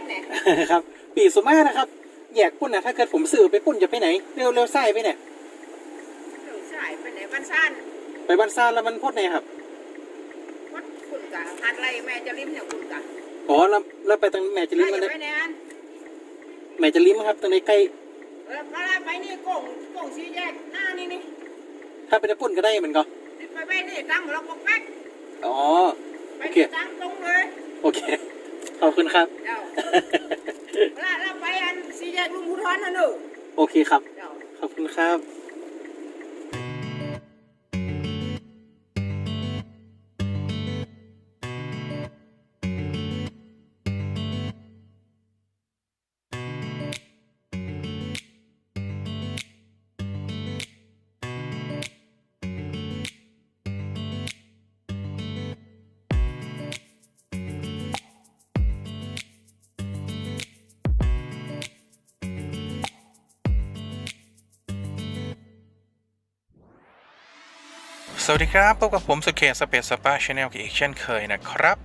กเนี่ยครับปีสุมานะครับแยกปุ่นนะถ้าเกิดผมซื้อไปปุ่นจะไปไหนเร็วเร็วไส้ไปเนี่ยหนูสายไปไหนบ้านซ่านไปบ้านซานแล้วมันพดไหนครับวัดคุณกะหัดไรแม่จะริมเนี่ยคุณกะอ๋อแล้วแล้วไปทางแม่จะลิ้มไปมันเลยไปไหนอันแม่จะลิ้มครับตรงในใกล้เออพาราไปนี่โก่งโก่งสีแยกหน้านี่นี่ถ้าไปในปุ่นก็ได้เหมือนกันนี่ไปไปนี่ตั้งเราปกแป๊กอ๋อไปโอเคนี่ตั้งตรงเลยโอเคขอบคุณครับ เจ้าพาราเราไปอันสีแยกลุงพุทธรนะหนูโอเคครับเจ้าขอบคุณครับ วัสดีครับ พบกับผมสุเคสเปซสปาชาแนลอีกเช่นเคยนะครับ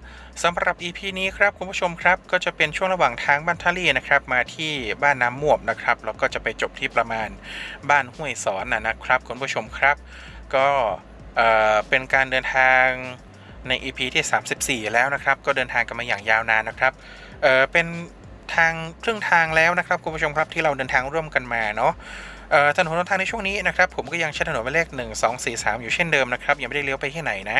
สำหรับ EP นี้ครับคุณผู้ชมครับก็จะเป็นช่วงระหว่างทางบ้านทะเลนะครับมาที่บ้านน้ำมวบนะครับแล้วก็จะไปจบที่ประมาณบ้านห้วยสอนนะครับคุณผู้ชมครับ ก็เอ่อเป็นการเดินทางใน EP ที่ 34 แล้วนะครับ ก็เดินทางกันมาอย่างยาวนานนะครับเออเป็นทางครึ่งทางแล้วนะครับคุณผู้ชมครับที่เราเดินทางร่วมกันมาเนาะ ถนนหนทางในช่วงนี้นะครับผมก็ยังใช้ถนนหมายเลข 1 2 4 3 อยู่เช่นเดิมนะครับยังไม่ได้เลี้ยวไปที่ไหนนะ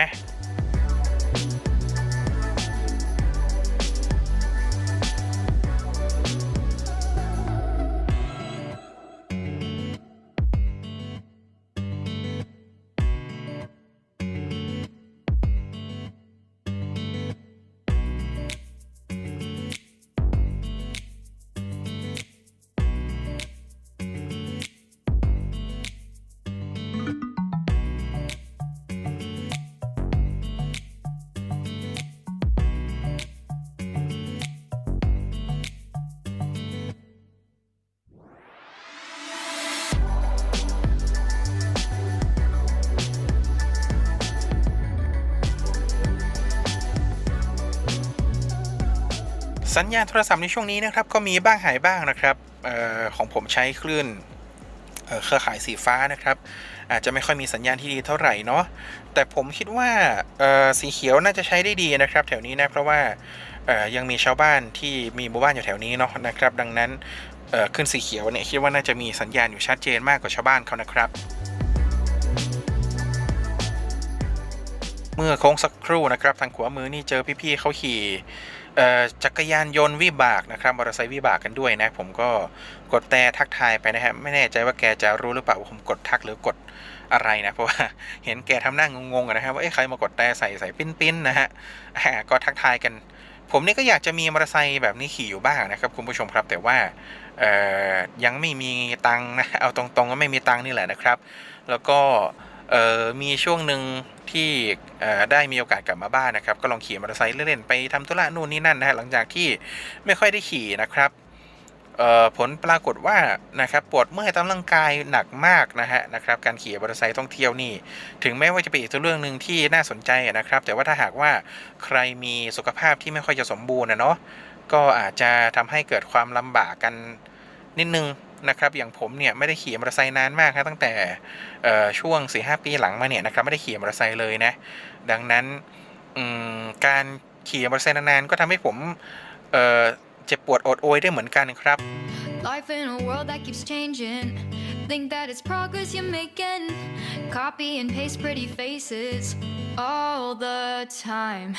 สัญญาณโทรศัพท์ในช่วงนี้นะครับก็มีบ้างหายบ้างนะครับออของผมใช้คลื่นเครือข่ายสีฟ้านะครับ อาจจะไม่ค่อยมีสัญญาณที่ดีเท่าไหร่เนาะแต่ผมคิดว่าสีเขียวน่าจะใช้ได้ดีนะครับ แถวนี้นะเพราะว่ายังมีชาวบ้านที่มีหมู่บ้านอยู่แถวนี้เนาะนะครับ ดังนั้นเอ่อขึ้นสีเขียวเนี่ยคิดว่าน่าจะมีสัญญาณอยู่ชัดเจนมากกว่าชาวบ้านเขานะครับ เมื่อโค้งสักครู่นะครับ ทางขวามือนี่เจอพี่ๆเขาขี่ จักรยานยนต์วิบากนะครับมอเตอร์ไซค์วิบากกันด้วยนะ ผมก็กดแต่ทักทายไปนะฮะไม่แน่ใจว่าแกจะรู้หรือเปล่าว่าผมกดทักหรือกดอะไรนะ เพราะว่าเห็นแกทำหน้างงๆอะนะครับว่าเอ้ใครมากดแต่ใส่ใส่ปิ้นๆนะฮะก็ทักทายกัน ผมนี่ก็อยากจะมีมอเตอร์ไซค์แบบนี้ขี่อยู่บ้างนะครับคุณผู้ชมครับ แต่ว่ายังไม่มีตังนะเอาตรงๆก็ไม่มีตังนี่แหละนะครับ แล้วก็ เออมีช่วงหนึ่งที่ได้มีโอกาสกลับมาบ้านนะครับ ก็ลองขี่มอเตอร์ไซค์เล่นๆไปทำธุระนู่นนี่นั่นนะฮะหลังจากที่ไม่ค่อยได้ขี่นะครับผลปรากฏว่านะครับปวดเมื่อยตามร่างกายหนักมากนะฮะนะครับการขี่มอเตอร์ไซค์ท่องเที่ยวนี่ ถึงแม้ว่าจะเป็นอีกตัวเรื่องหนึ่งที่น่าสนใจนะครับ แต่ว่าถ้าหากว่าใครมีสุขภาพที่ไม่ค่อยจะสมบูรณ์นะเนาะก็อาจจะทำให้เกิดความลำบากกันนิดนึง นะครับอย่างผมเนี่ยไม่ได้ขี่มอเตอร์ไซค์นานมากนะตั้งแต่ช่วง4ีหปีหลังมาเนี่ยนะครับไม่ได้ขี่มอเตอร์ไซค์เลยนะดังนั้นการขี่มอเตอร์ไซค์นานๆก็ทำให้ผมเอ่อเจ็บปวดอดโอยได้เหมือนกันครับ Life in a world that keeps changing. Think that it's progress you're making. Copy and paste pretty faces all the time.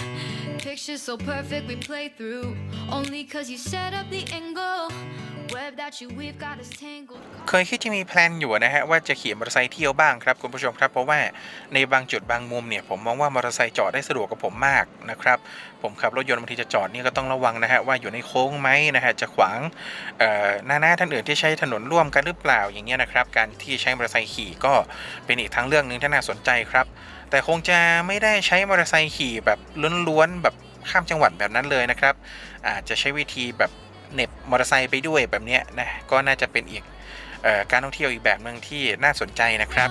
Pictures so perfect we play through. Only cause you set up the angle. Web that you we've got us tangled. เคยคิดจะมีแพลนอยู่นะฮะว่าจะขี่มอเตอร์ไซค์เที่ยวบ้างครับคุณผู้ชมครับเพราะว่าในบางจุดบางมุมเนี่ยผมมองว่ามอเตอร์ไซค์จอดได้สะดวกกับผมมากนะครับ ผมขับรถยนต์บางทีจะจอดนี่ก็ต้องระวังนะฮะว่าอยู่ในโค้งไหมนะฮะจะขวางหน้าหน้าท่านอื่นที่ใช้ถนนร่วมกันหรือเปล่าอย่างเงี้ยนะครับ การที่ใช้มอเตอร์ไซค์ขี่ก็เป็นอีกทางเรื่องหนึ่งที่น่าสนใจครับ แต่คงจะไม่ได้ใช้มอเตอร์ไซค์ขี่แบบล้วนๆแบบข้ามจังหวัดแบบนั้นเลยนะครับ อาจจะใช้วิธีแบบเน็บมอเตอร์ไซค์ไปด้วยแบบเนี้ยนะก็น่าจะเป็นอีกออการท่องเที่ยวอีกแบบหนึ่งที่น่าสนใจนะครับ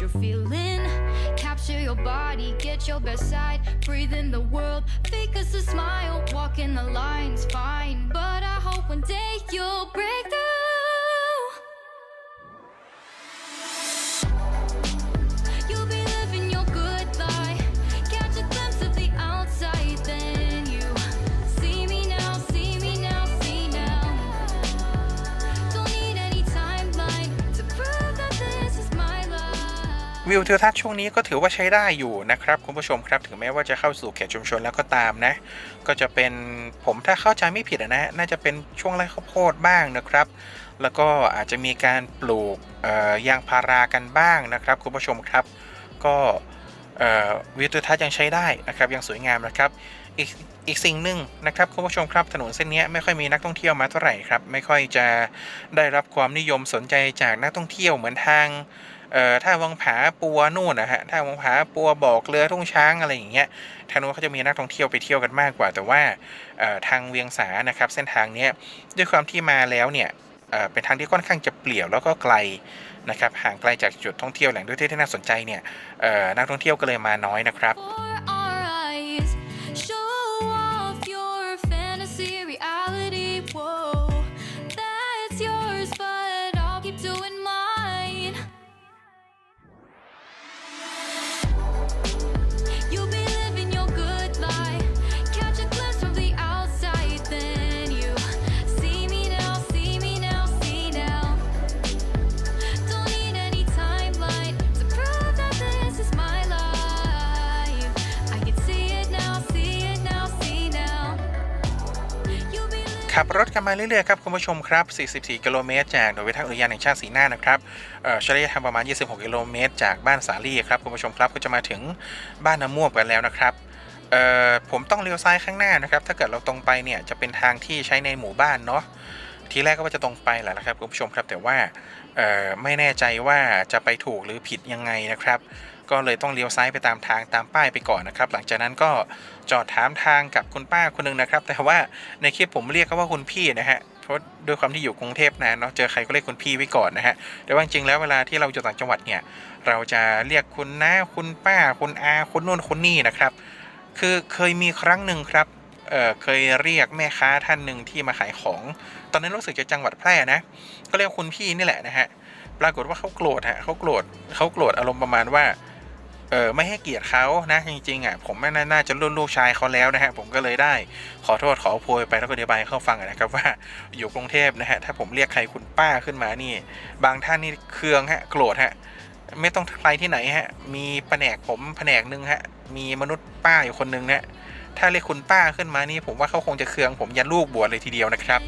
You're feeling. Capture your body, get your best side. Breathe in the world, fake us a smile. Walk in the lines, fine. But I hope one day you'll break วิวทิวทัศน์ช่วงนี้ก็ถือว่าใช้ได้อยู่นะครับคุณผู้ชมครับถึงแม้ว่าจะเข้าสู่เขตชุมชนแล้วก็ตามนะ ก็จะเป็นผมถ้าเข้าใจไม่ผิดนะน่าจะเป็นช่วงไร่ข้าวโพดบ้างนะครับ แล้วก็อาจจะมีการปลูกยางพารากันบ้างนะครับคุณผู้ชมครับ ก็วิวทิวทัศน์ยังใช้ได้นะครับยังสวยงามนะครับอีกอีกสิ่งหนึ่งนะครับคุณผู้ชมครับถนนเส้นนี้ไม่ค่อยมีนักท่องเที่ยวมาเท่าไหร่ครับไม่ค่อยจะได้รับความนิยมสนใจจากนักท่องเที่ยวเหมือนทาง เอ่อถ้าวังผาปัวนู่นนะฮะถ้าวังผาปัวบอกเรือทุ่งช้างอะไรอย่างเงี้ยทางนู้นเขาจะมีนักท่องเที่ยวไปเที่ยวกันมากกว่า แต่ว่าทางเวียงสานะครับ เส้นทางเนี้ยด้วยความที่มาแล้วเนี่ยเเป็นทางที่ค่อนข้างจะเปลี่ยวแล้วก็ไกลนะครับห่างไกลจากจุดท่องเที่ยวแหล่งท่องเที่ยวที่น่าสนใจเนี่ยนักท่องเที่ยวก็เลยมาน้อยนะครับ ขับรถกันมาเรื่อยๆครับคุณผู้ชมครับ 44 กิโลเมตรจากหน่วยพิทักษ์อุทยานแห่งชาติสีหน้านะครับเอ่อใช้ระยะทางประมาณ 26 กิโลเมตรจากบ้านสาลี่ครับคุณผู้ชมครับก็จะมาถึงบ้านน้ำม่วงกันแล้วนะครับผมต้องเลี้ยวซ้ายข้างหน้านะครับ ถ้าเกิดเราตรงไปเนี่ยจะเป็นทางที่ใช้ในหมู่บ้านเนาะทีแรกก็ว่าจะตรงไปแหละนะครับคุณผู้ชมครับแต่ว่าไม่แน่ใจว่าจะไปถูกหรือผิดยังไงนะครับ ก็เลยต้องเลี้ยวซ้ายไปตามทางตามป้ายไปก่อนนะครับ หลังจากนั้นก็จอดถามทางกับคุณป้าคนหนึงนะครับ แต่ว่าในคลิปผมเรียกเขาว่าคุณพี่นะฮะเพราะด้วยความที่อยู่กรุงเทพนานเนาะเจอใครก็เรียกคุณพี่ไว้ก่อนนะฮะแต่ว่าจริงแล้วเวลาที่เราอยู่ต่างจังหวัดเนี่ยเราจะเรียกคุณน้าคุณป้าคุณอาคุณนู่นคุณนี่นะครับคือเคยมีครั้งหนึ่งครับเเคยเรียกแม่ค้าท่านหนึ่งที่มาขายของ ตอนนั้นรู้สึกจะจังหวัดแพร่นะ ก็เรียกคุณพี่นี่แหละนะฮะ ปรากฏว่าเขาโกรธฮะเขาโกรธเขาโกรธอารมณ์ประมาณว่า เออไม่ให้เกียรติเขานะจริงๆอะผมไม่น่านาจะรุ่นลูกชายเขาแล้วนะฮะผมก็เลยได้ขอโทษขอโพยไปแล้วก็อธิบายให้เขาฟังนะครับว่าอยู่กรุงเทพนะฮะถ้าผมเรียกใครคุณป้าขึ้นมานี่ บางท่านนี่เคืองฮะโกรธฮะไม่ต้องไปที่ไหนฮะมีแผนกผมแผนกหนึ่งฮะมีมนุษย์ป้าอยู่คนหนึ่งนะถ้าเรียกคุณป้าขึ้นมานี่ผมว่าเขาคงจะเคืองผมยันลูกบวชเลยทีเดียวนะครับ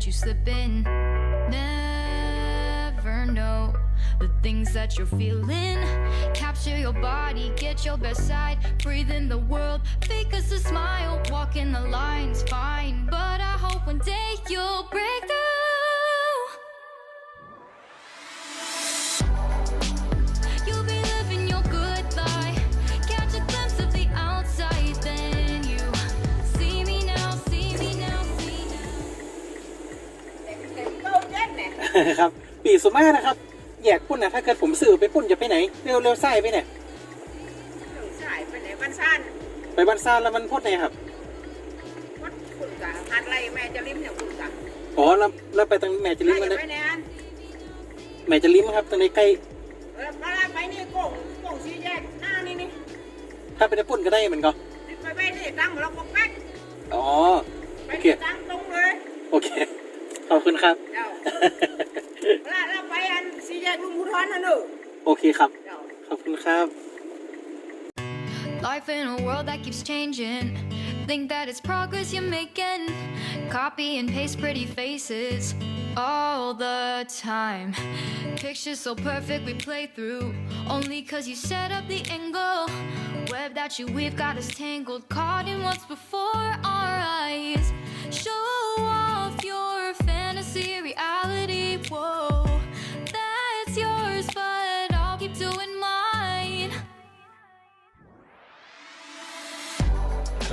catch you slipping. Never know the things that you're feeling. Capture your body, get your best side. Breathe in the world, fake us a smile. Walk in the lines, fine. But I hope one day you'll break through. ปีสุมานะครับ แยกปุ่นนะถ้าเกิดผมสื่อไปปุ่นจะไปไหน เร็วเร็วไส้ไปไหนสายไปไหนบ้านซ่านไปบ้านซานแล้วมันพดไหนครับวัดคุณกะหัดไรแม่จะริมเนี่ยคุณกะอ๋อแล้วแล้วไปทางแม่จะไล่ลิ้มมันไปไหนอันแม่จะลิ้มครับตรงในใกล้เออพาไปนี่โกงโกงสีแยกหน้านี่นี่ถ้าไปในปุ่นก็ได้เหมือนกันไปไปนี่ตั้งเราก็แป๊กอ๋อไปโอเคนี่ตั้งตรงเลยโอเคขอบคุณครับ เจ้าแล้วเราไปอันสีแยกลุงพุทธอนนะหนู โอเคครับ เจ้า ขอบคุณครับ Life in a world that keeps changing. Think that it's progress you're making. Copy and paste pretty faces all the time. Pictures so perfect we play through. Only cause you set up the angle. Web that you weave got us tangled. Caught in what's before our eyes. Show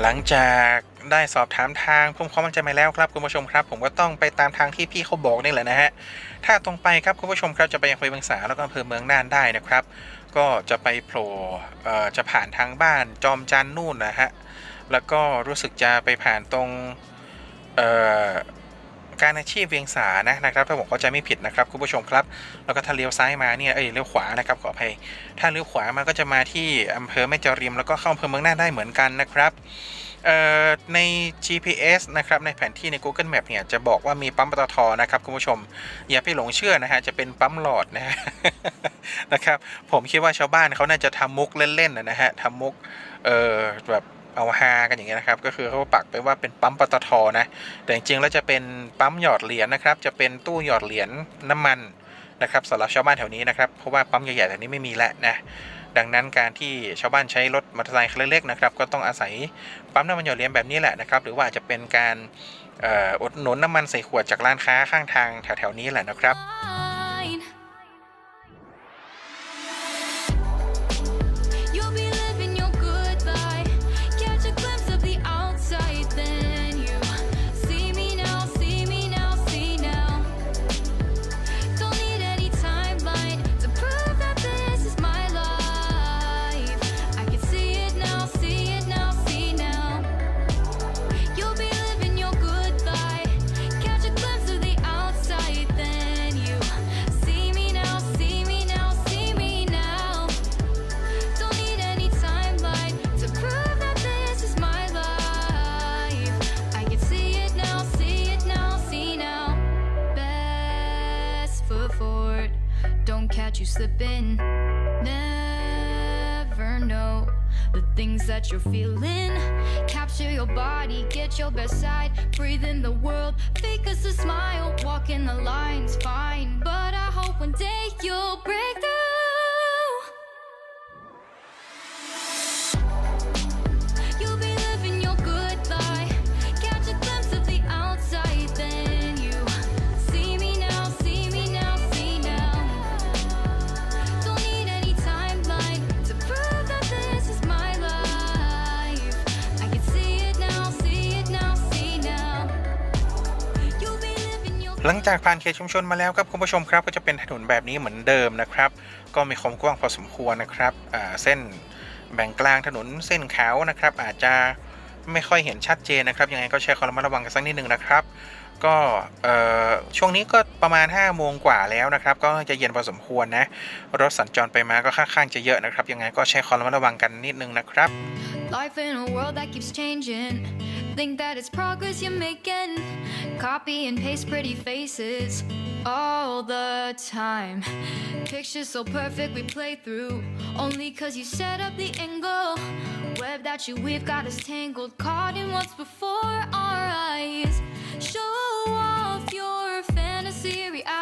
หลังจากได้สอบถามทางเพิ่มความมั่นใจมาแล้วครับคุณผู้ชมครับ ผมก็ต้องไปตามทางที่พี่เขาบอกนี่แหละนะฮะถ้าตรงไปครับคุณผู้ชมครับจะไปอำเภอเวียงสาแล้วก็อำเภอเมืองน่านได้นะครับ ก็จะไปโผล่จะผ่านทางบ้านจอมจันน์นู่นนะฮะแล้วก็รู้สึกจะไปผ่านตรงเอ่อ การอาชีพเวียงสานะนะครับถ้าผมเข้าใจไม่ผิดนะครับคุณผู้ชมครับ แล้วก็ถ้าเลี้ยวซ้ายมาเนี่ยเอ้ยเลี้ยวขวานะครับขออภัยถ้าเลี้ยวขวามาก็จะมาที่อำเภอแม่จริมแล้วก็เข้าอำเภอเมืองน่านได้เหมือนกันนะครับใน GPS นะครับในแผนที่ใน Google Map เนี่ยจะบอกว่ามีปั๊มปตทนะครับคุณผู้ชม อย่าไปหลงเชื่อนะฮะจะเป็นปั๊มหลอดนะฮะนะครับผมคิดว่าชาวบ้านเขาน่าจะทำมุกเล่นๆนะฮะทำมุกเอ่อแบบ เอาฮากันอย่างเงี้ยนะครับ ก็คือเขาปักไปว่าเป็นปั๊มปตทนะ แต่จริงๆแล้วจะเป็นปั๊มหยอดเหรียญนะครับ จะเป็นตู้หยอดเหรียญน้ำมันนะครับสำหรับชาวบ้านแถวนี้นะครับเพราะว่าปั๊มใหญ่ๆแถวนี้ไม่มีแล้วนะดังนั้นการที่ชาวบ้านใช้รถมอเตอร์ไซค์คันเล็กๆนะครับก็ต้องอาศัยปั๊มน้ำมันหยอดเหรียญแบบนี้แหละนะครับหรือว่าอาจจะเป็นการอออดหนุนน้ำมันใส่ขวดจากร้านค้าข้างทางแถวๆนี้แหละนะครับ หลังจากผ่านเขตชุมชนมาแล้วครับคุณผู้ชมครับก็จะเป็นถนนแบบนี้เหมือนเดิมนะครับ ก็มีความกว้างพอสมควรนะครับเส้นแบ่งกลางถนนเส้นขาวนะครับ อาจจะไม่ค่อยเห็นชัดเจนนะครับยังไงก็ใช้ความระมัดระวังกันสักนิดนึงนะครับ ก็ช่วงนี้ก็ประมาณ5โมงกว่าแล้วนะครับ ก็จะเย็นพอสมควรนะรถสัญจรไปมาก็ค่อนข้างจะเยอะนะครับ ยังไงก็ใช้ความระมัดระวังกันนิดนึงนะครับ Life in a world that keeps changing. Think that it's progress you're making. Copy and paste pretty faces all the time. Pictures so perfect we play through. Only cause you set up the angle. Web that you weave got us tangled. Caught in what's before our eyes. Show off your fantasy reality.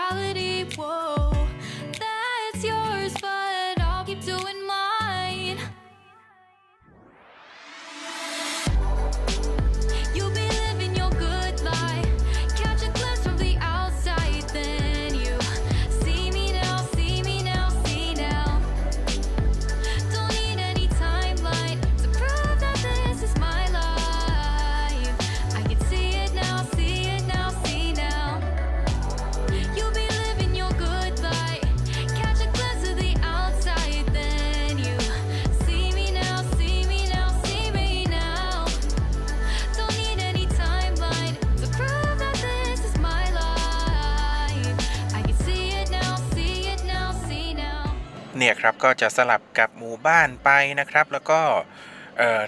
ครับ ก็จะสลับกับหมู่บ้านไปนะครับ แล้วก็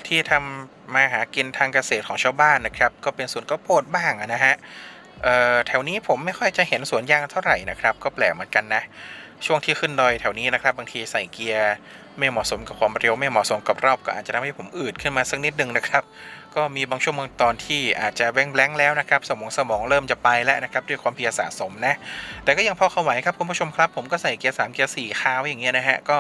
ที่ทำมาหากินทางเกษตรของชาวบ้านนะครับ ก็เป็นสวนข้าวโพดบ้างนะฮะแถวนี้ผมไม่ค่อยจะเห็นสวนยางเท่าไหร่นะครับ ก็แปลกเหมือนกันนะ ช่วงที่ขึ้นดอยแถวนี้นะครับ บางทีใส่เกียร์ไม่เหมาะสมกับความเร็วไม่เหมาะสมกับรอบก็อาจจะทำให้ผมอืดขึ้นมาสักนิดนึงนะครับ ก็มีบางช่วงบางตอนที่อาจจะแบงแบงแล้วนะครับสมองสมองเริ่มจะไปแล้วนะครับด้วยความเพียรสะสมนะแต่ก็ยังพอเข้าไหวครับคุณผู้ชมครับ ผมก็ใส่เกียร์3เกียร์4คาไว้อย่างเงี้ยนะฮะก็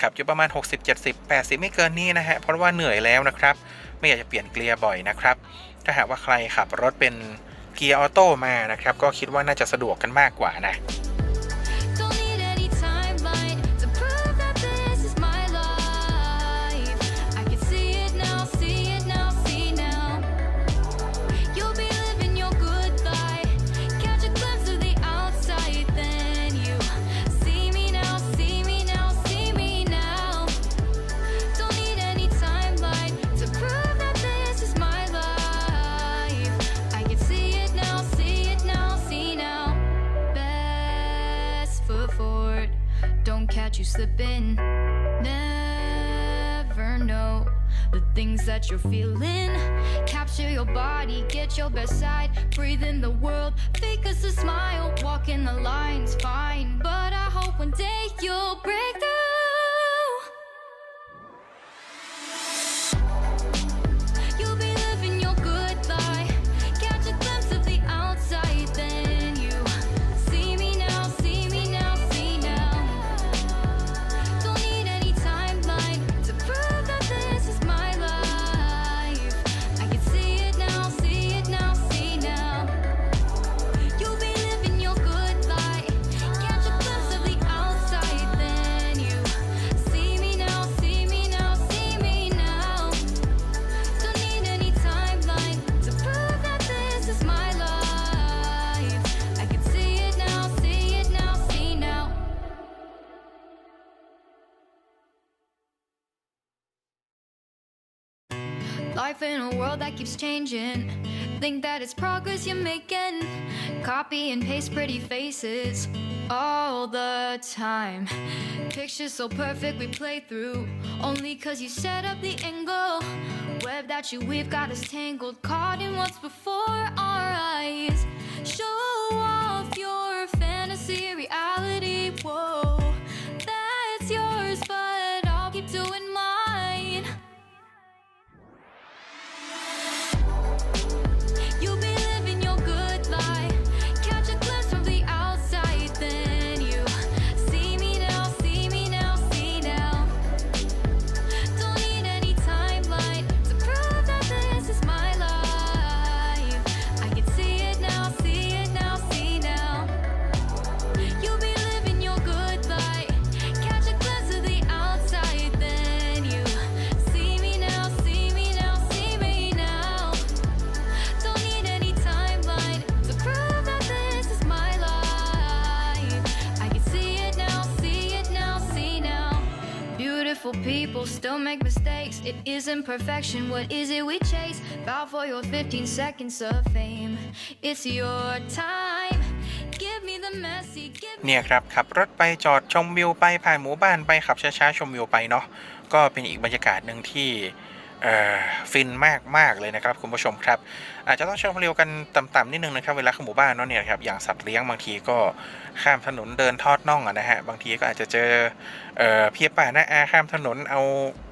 ขับอยู่ประมาณ 60 70 80 ไม่เกินนี้นะฮะเพราะว่าเหนื่อยแล้วนะครับไม่อยากจะเปลี่ยนเกียร์บ่อยนะครับถ้าหากว่าใครขับรถเป็นเกียร์ออโต้มานะครับก็คิดว่าน่าจะสะดวกกันมากกว่านะ slipping. Never know the things that you're feeling. Capture your body, get your best side. Breathe in the world, fake us a smile. Walk in the lines, fine. But I hope one day you'll break keeps changing. Think that it's progress you're making. Copy and paste pretty faces all the time. Pictures so perfect we play through. Only cause you set up the angle. Web that you we've got us tangled. Caught in what's before our eyes. Show off your fantasy reality. Still make mistakes. It isn't perfection. What is it we chase? Bow for your 15 seconds of fame. It's your time. Give me the messy. Give me เนี่ยครับขับรถไปจอดชมวิวไปผ่านหมู่บ้านไปขับช้าๆชมวิวไปเนาะก็เป็นอีกบรรยากาศหนึ่งที่ ฟินมากมากเลยนะครับคุณผู้ชมครับ อาจจะต้องใช้ความเร็วกันต่ำๆนิดนึงนะครับเวลาเข้าหมู่บ้านเนาะเนี่ยครับอย่างสัตว์เลี้ยงบางทีก็ข้ามถนนเดินทอดน่องอะนะฮะบางทีก็อาจจะเจอเออเพียป่าหน้าอาข้ามถนนเอา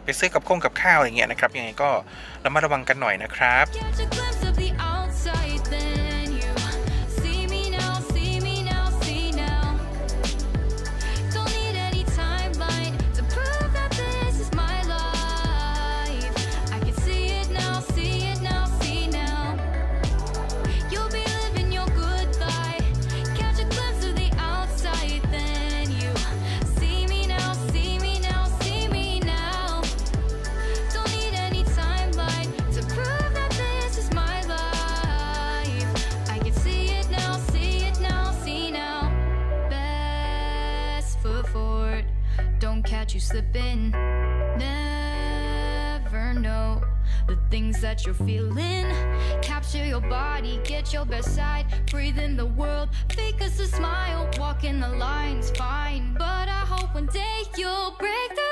ไปซื้อกับข้งกับข้าวอะไรเงี้ยนะครับยังไงก็ระมัดระวังกันหน่อยนะครับ that you're feeling. Capture your body, get your best side. Breathe in the world, fake us a smile. Walk in the lines, fine. But I hope one day you'll break through.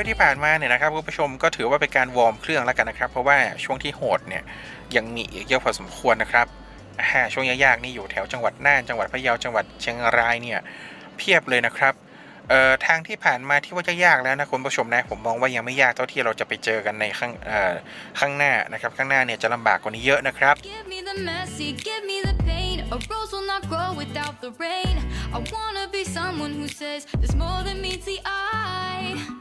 ทางโคดเคี้ยวที่ผ่านมาเนี่ยนะครับคุณผู้ชมก็ถือว่าเป็นการวอร์มเครื่องแล้วกันนะครับ เพราะว่าช่วงที่โหดเนี่ยยังมีอีกเยอะพอสมควรนะครับช่วงยากๆนี่อยู่แถวจังหวัดน่านจังหวัดพะเยาจังหวัดเชียงรายเนี่ยเพียบเลยนะครับทางที่ผ่านมาที่ว่าจะยากแล้วนะคุณผู้ชมนะผมมองว่ายังไม่ยากเท่าที่เราจะไปเจอกันในข้างข้างหน้านะครับข้างหน้าเนี่ยจะลำบากกว่านี้เยอะนะครับ A rose will not grow without the rain. I wanna be someone who says there's more than meets the eye.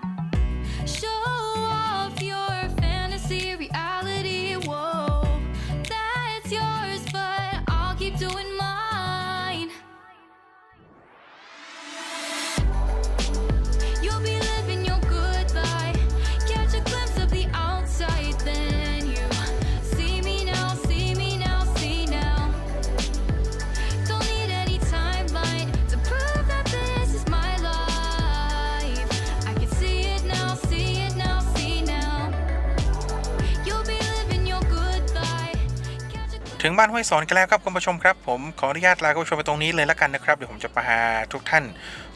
ถึงบ้านห้วยสอนกันแล้วครับคุณผู้ชมครับ ผมขออนุญาตลาคุณผู้ชมไปตรงนี้เลยละกันนะครับ เดี๋ยวผมจะพาทุกท่าน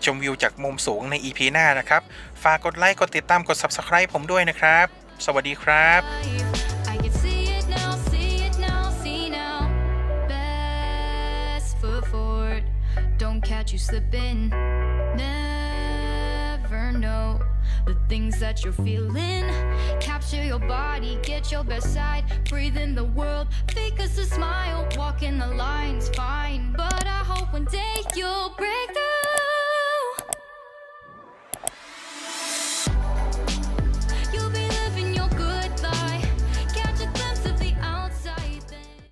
ชมวิวจากมุมสูงใน EP หน้านะครับ ฝากกดไลค์กดติดตามกด Subscribe ผมด้วยนะครับ สวัสดีครับ don't catch you slipping. Never know the things that you're feeling. Capture your body, get your best side. Breathe in the world, fake us a smile. Walk in the lines, fine. But I hope one day you'll break through.